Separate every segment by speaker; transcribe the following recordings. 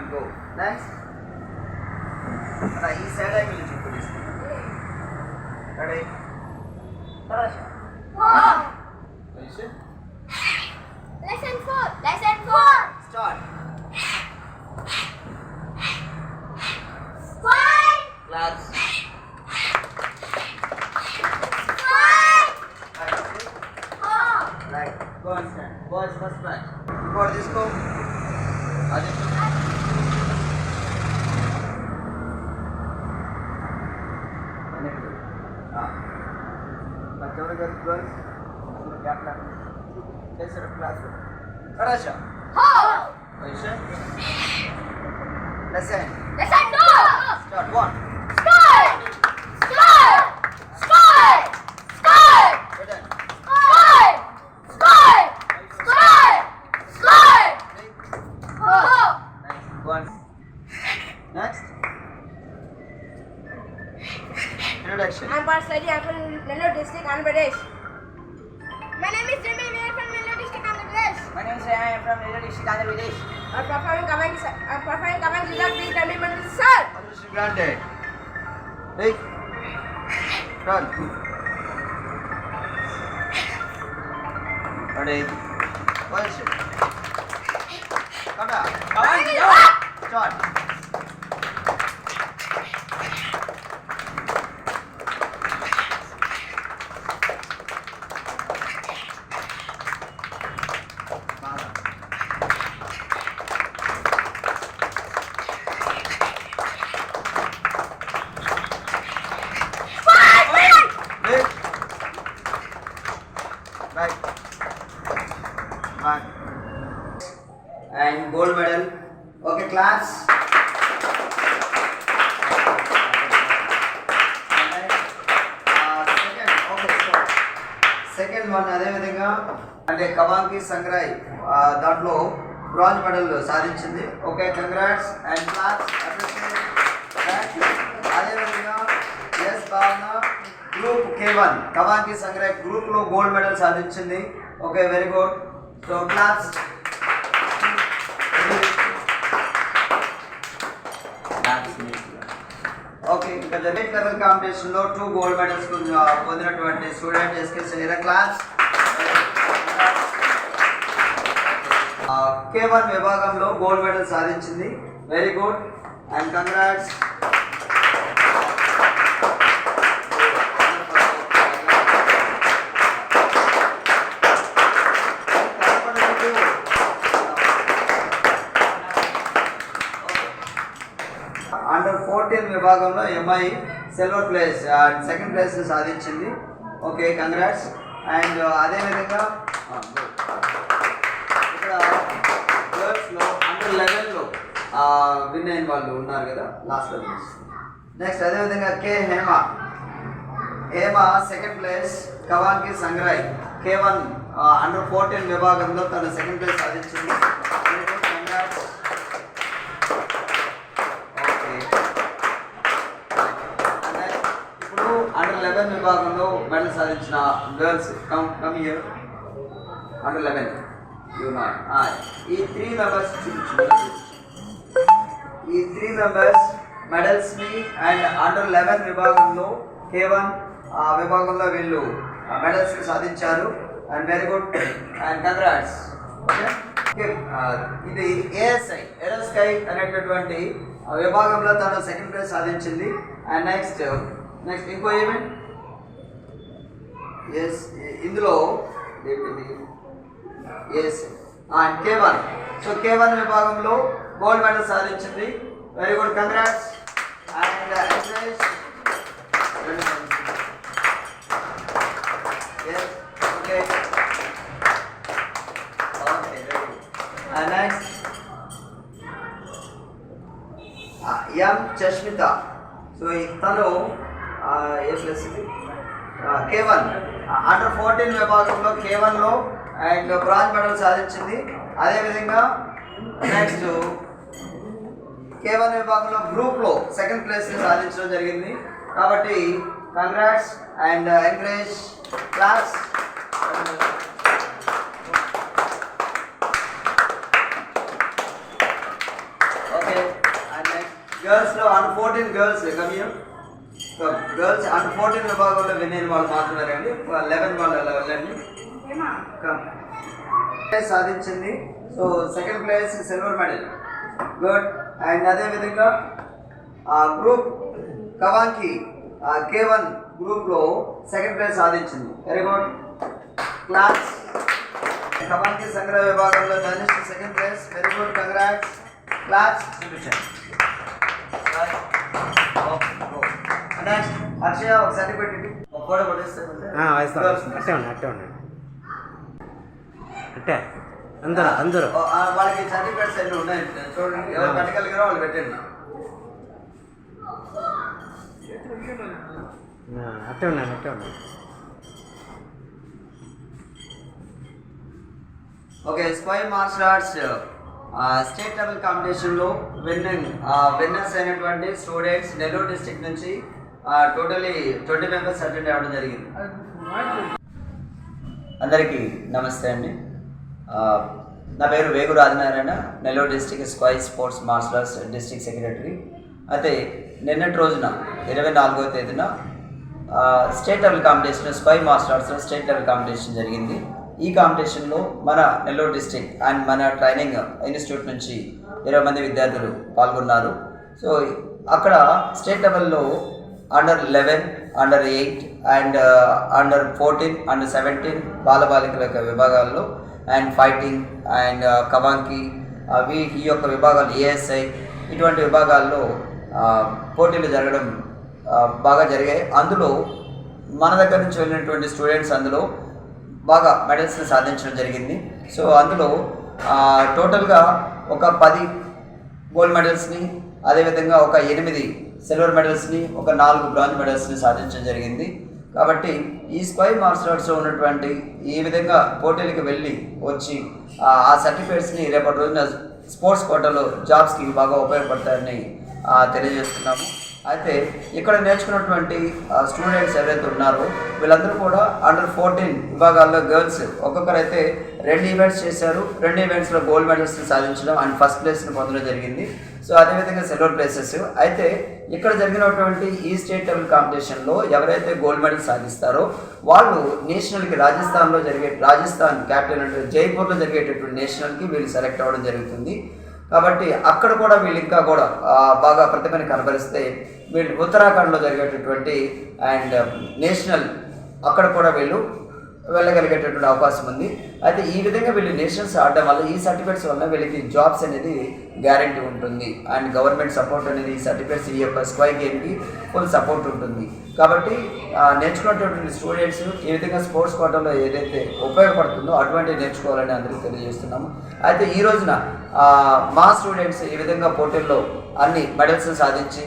Speaker 1: and go. Next. Now, he said I will do
Speaker 2: this.
Speaker 1: Ready?
Speaker 2: Lesson? Lesson
Speaker 1: 4. Lesson 4. Start. Squad. Claps. Squad. Right. Go on, stand. Boys, first match. You
Speaker 2: got
Speaker 1: this, go.
Speaker 2: girl, girls,
Speaker 1: captain. They
Speaker 2: set up classroom. Russia.
Speaker 1: How?
Speaker 2: Position. Listen. Listen. No. Start
Speaker 1: one. Introduction.
Speaker 2: I'm Parsley. I'm from Nellore district, Andhra Pradesh. My name is Jimmy. We are from Nellore district, Andhra Pradesh.
Speaker 3: My name is Raya. I am from Nellore district, Andhra Pradesh.
Speaker 2: I'm performing commands. I'm performing commands without being by sir.
Speaker 1: Permission granted. Take. Run. Ready. Position. Come down. Come on. Ah! Start. Second అదేవిధంగా అంటే కవాంకి సంగ్రాయ్ దాంట్లో bronze medal సాధించింది. Okay congrats and class అదేవిధంగా S Bhavana group K one కవాంకి సంగ్రాయ్ గ్రూప్లో gold medal సాధించింది. Okay very good so class okay ఇంకా జనరేట్ లెవెల్ కాంపిటీషన్లో టూ గోల్డ్ మెడల్స్ పొందినటువంటి స్టూడెంట్ ఎస్కే శరీర క్లాస్ కే వన్ విభాగంలో గోల్డ్ మెడల్ సాధించింది. Very good and congrats under విభాగంలో M I silver place second place సాధించింది. Okay congrats and అదేవిధంగా ఇక్కడ గర్ల్స్లో అండర్ లెవెన్లో విన్ అయిన వాళ్ళు ఉన్నారు కదా లాస్ట్ లెవెల్స్ నెక్స్ట్ అదేవిధంగా K Hema. Hema second place కవాంకి సంగ్రాయ్ కే వన్ అండర్ ఫోర్టీన్ విభాగంలో తన సెకండ్ ప్లేస్ సాధించింది Very good, congrats. ఓకే అంటే ఇప్పుడు అండర్ లెవెన్ విభాగంలో మెడల్ సాధించిన girls come come year under eleven you not ఈ త్రీ మెంబర్స్ ఈ త్రీ మెంబర్స్ మెడల్స్ని అండ్ అండర్ లెవెన్ విభాగంలో కే వన్ విభాగంలో వీళ్ళు మెడల్స్ సాధించారు. And very good and congrats okay ఇది ఏఎస్ఐ ఎరస్కై అనేటటువంటి ఆ, విభాగంలో తను సెకండ్ ప్లేస్ సాధించింది. అండ్ నెక్స్ట్ నెక్స్ట్ ఇంకో ఈవెంట్ ఇందులో S and K one so K one విభాగంలో గోల్డ్ మెడల్ సాధించింది. Very good congrats and okay and next M Chashmitha so తను ఏ ప్లస్ ఇది? కే వన్ అండర్ ఫోర్టీన్ విభాగంలో కే వన్లో అండ్ బ్రాంజ్ మెడల్ సాధించింది. అదేవిధంగా నెక్స్ట్ కే వన్ విభాగంలో గ్రూప్లో సెకండ్ ప్లేస్ని సాధించడం జరిగింది. కాబట్టి congrats and encourage class okay and next గర్ల్స్లో and fourteen girls girls under fourteen విభాగంలో వినేది వాళ్ళు మాత్రమే రండి. లెవెన్ వాళ్ళు అలా వెళ్ళండి సాధించింది. So second place silver medal good and అదేవిధంగా గ్రూప్ కవాంకి కే వన్ గ్రూప్లో సెకండ్ ప్లేస్ సాధించింది. వెరీ గుడ్ క్లాస్ కవాంకి సంగ్రహ విభాగంలో Dhanush second place very good congrats class next Akshaya photo
Speaker 4: అట్టే ఉండి అట్టే ఉండండి. అట్టే. అందరూ అందరూ.
Speaker 1: వాళ్ళకి సర్టిఫికేట్స్ అన్ని ఉన్నాయి చూడండి ఎవరు పెట్టగలిగారో వాళ్ళు పెట్టండి.
Speaker 4: అట్టే ఉండండి అట్టే ఉండండి.
Speaker 1: Okay spy martial arts state level కాంపిటీషన్లో విన్నింగ్ విన్నర్స్ అయినటువంటి స్టూడెంట్స్ నెల్లూరు డిస్ట్రిక్ట్ నుంచి టోటలీ ట్వంటీ మెంబర్స్ అటెండ్ అవ్వడం జరిగింది. అందరికీ నమస్తే అండి. నా పేరు Vegu Rajanarayana Nellore district Sqay sports martial arts district secretary. అయితే నిన్నటి రోజున ఇరవై నాలుగవ తేదీన state level competition Sqay martial ఆర్ట్స్లో state level competition జరిగింది. ఈ కాంపిటీషన్లో మన నెల్లూరు డిస్ట్రిక్ట్ అండ్ మన ట్రైనింగ్ ఇన్స్టిట్యూట్ నుంచి ఇరవై మంది విద్యార్థులు పాల్గొన్నారు. సో అక్కడ స్టేట్ లెవెల్లో under eleven under eight and under fourteen under seventeen బాలబాలికల యొక్క విభాగాల్లో అండ్ ఫైటింగ్ అండ్ కవాంకి అవి ఈ యొక్క విభాగాలు ఏఎస్ఐ ఇటువంటి విభాగాల్లో uh, పోటీలు జరగడం uh, బాగా జరిగాయి. అందులో మన దగ్గర నుంచి వెళ్ళినటువంటి స్టూడెంట్స్ అందులో బాగా మెడల్స్ని సాధించడం జరిగింది. సో అందులో టోటల్గా ఒక పది గోల్డ్ మెడల్స్ని అదేవిధంగా ఒక ఎనిమిది సిల్వర్ మెడల్స్ని ఒక నాలుగు బ్రాంజ్ మెడల్స్ని సాధించడం జరిగింది. కాబట్టి ఈ స్క్వై మార్షల్ ఆర్ట్స్లో ఉన్నటువంటి ఈ విధంగా పోటీలకు వెళ్ళి వచ్చి ఆ సర్టిఫికేట్స్ని రేపటి రోజున స్పోర్ట్స్ కోటలో జాబ్స్కి బాగా ఉపయోగపడతాయని తెలియజేస్తున్నాము. అయితే ఇక్కడ నేర్చుకున్నటువంటి స్టూడెంట్స్ ఎవరైతే ఉన్నారో వీళ్ళందరూ కూడా అండర్ ఫోర్టీన్ విభాగాల్లో గర్ల్స్ ఒక్కొక్కరైతే రెండు ఈవెంట్స్ చేశారు. రెండు ఈవెంట్స్లో గోల్డ్ మెడల్స్ సాధించడం అండ్ ఫస్ట్ ప్లేస్ని పొందడం జరిగింది. సో అదేవిధంగా సిల్వర్ ప్లేసెస్ అయితే ఇక్కడ జరిగినటువంటి ఈ స్టేట్ లెవెల్ కాంపిటీషన్లో ఎవరైతే గోల్డ్ మెడల్ సాధిస్తారో వాళ్ళు నేషనల్కి రాజస్థాన్లో జరిగే రాజస్థాన్ క్యాపిటల్ అంటే జైపూర్లో జరిగేటటువంటి నేషనల్కి వీళ్ళు సెలెక్ట్ అవ్వడం జరుగుతుంది. కాబట్టి అక్కడ కూడా వీళ్ళు ఇంకా కూడా బాగా ప్రతిభని కనబరిస్తే వీళ్ళు ఉత్తరాఖండ్లో జరిగేటటువంటి అండ్ నేషనల్ అక్కడ కూడా వీళ్ళు వెళ్ళగలిగేటటువంటి అవకాశం ఉంది. అయితే ఈ విధంగా వీళ్ళు నేషనల్స్ ఆడడం వల్ల ఈ సర్టిఫికేట్స్ వల్ల వీళ్ళకి జాబ్స్ అనేది గ్యారంటీ ఉంటుంది. అండ్ గవర్నమెంట్ సపోర్ట్ అనేది ఈ సర్టిఫికేట్స్ ఈ యొక్క స్క్వై గేమ్కి ఫుల్ సపోర్ట్ ఉంటుంది. కాబట్టి నేర్చుకున్నటువంటి స్టూడెంట్స్ ఈ విధంగా స్పోర్ట్స్ కోటాలో ఏదైతే ఉపయోగపడుతుందో అటువంటి నేర్చుకోవాలని అందరికీ తెలియజేస్తున్నాము. అయితే ఈ రోజున మా స్టూడెంట్స్ ఈ విధంగా పోటీల్లో అన్ని మెడల్స్ సాధించి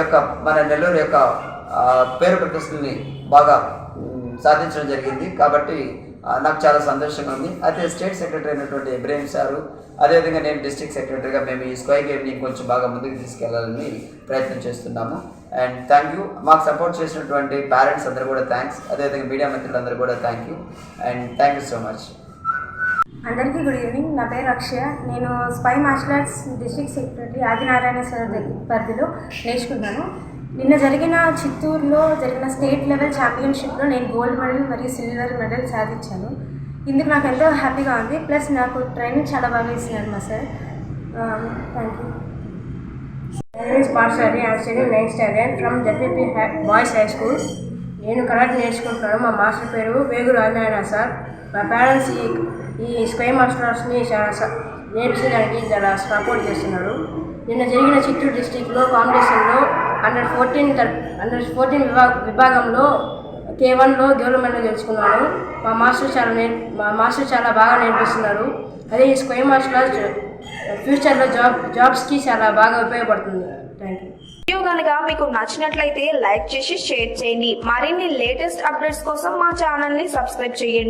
Speaker 1: యొక్క మన నెల్లూరు యొక్క పేరు ప్రతిష్టల్ని బాగా సాధించడం జరిగింది. కాబట్టి నాకు చాలా సంతోషంగా ఉంది. అయితే స్టేట్ సెక్రటరీ అయినటువంటి ఇబ్రాహిం సారు అదేవిధంగా నేను డిస్ట్రిక్ట్ సెక్రటరీగా మేము ఈ స్క్వై గేమ్ని కొంచెం బాగా ముందుకు తీసుకెళ్ళాలని ప్రయత్నం చేస్తున్నాము. And thank you. మాకు సపోర్ట్ చేసినటువంటి పేరెంట్స్ అందరూ కూడా థ్యాంక్స్. అదేవిధంగా మీడియా మిత్రులందరూ కూడా thank you. And thank you so much.
Speaker 2: అందరికీ గుడ్ ఈవినింగ్. నా పేరు అక్షయ. నేను spy martial arts district secretary Adinarayana sir పరిధిలో నేర్చుకున్నాను. నిన్న జరిగిన చిత్తూరులో జరిగిన స్టేట్ లెవెల్ ఛాంపియన్షిప్లో నేను గోల్డ్ మెడల్ మరియు సిల్వర్ మెడల్ సాధించాను. ఇందుకు నాకు ఎంతో హ్యాపీగా ఉంది. ప్లస్ నాకు ట్రైనింగ్ చాలా బాగా ఇస్తున్నారు మా sir. Thank you
Speaker 5: My name is nine I am studying 9th high from
Speaker 2: నేను కరాటే నేర్చుకుంటున్నాను. మా మాస్టర్ పేరు వేగు రాజనారాయణ సార్. మా పేరెంట్స్ ఈ ఈ స్కై మాస్టర్స్ని చాలా నేర్పించడానికి చాలా సపోర్ట్ చేస్తున్నారు. నిన్న జరిగిన చిత్తూరు డిస్టిక్లో కాంపిటీషన్లో అండర్ ఫోర్టీన్ అండర్ ఫోర్టీన్ విభాగ విభాగంలో కే వన్లో గోల్డ్ మెడల్ గెలుచుకున్నాను మా మాస్టర్ చాలా నేర్ మా మాస్టర్ చాలా బాగా నేర్పిస్తున్నారు. అదే ఈ స్క్వేర్ మార్షల్ ఆర్ట్స్ ఫ్యూచర్లో జాబ్ జాబ్స్కి చాలా బాగా ఉపయోగపడుతుంది. థ్యాంక్ యూ
Speaker 5: వీడియో కనుక మీకు నచ్చినట్లయితే లైక్ చేసి షేర్ చేయండి. మరిన్ని లేటెస్ట్ అప్డేట్స్ కోసం మా ఛానల్ని సబ్స్క్రైబ్ చేయండి.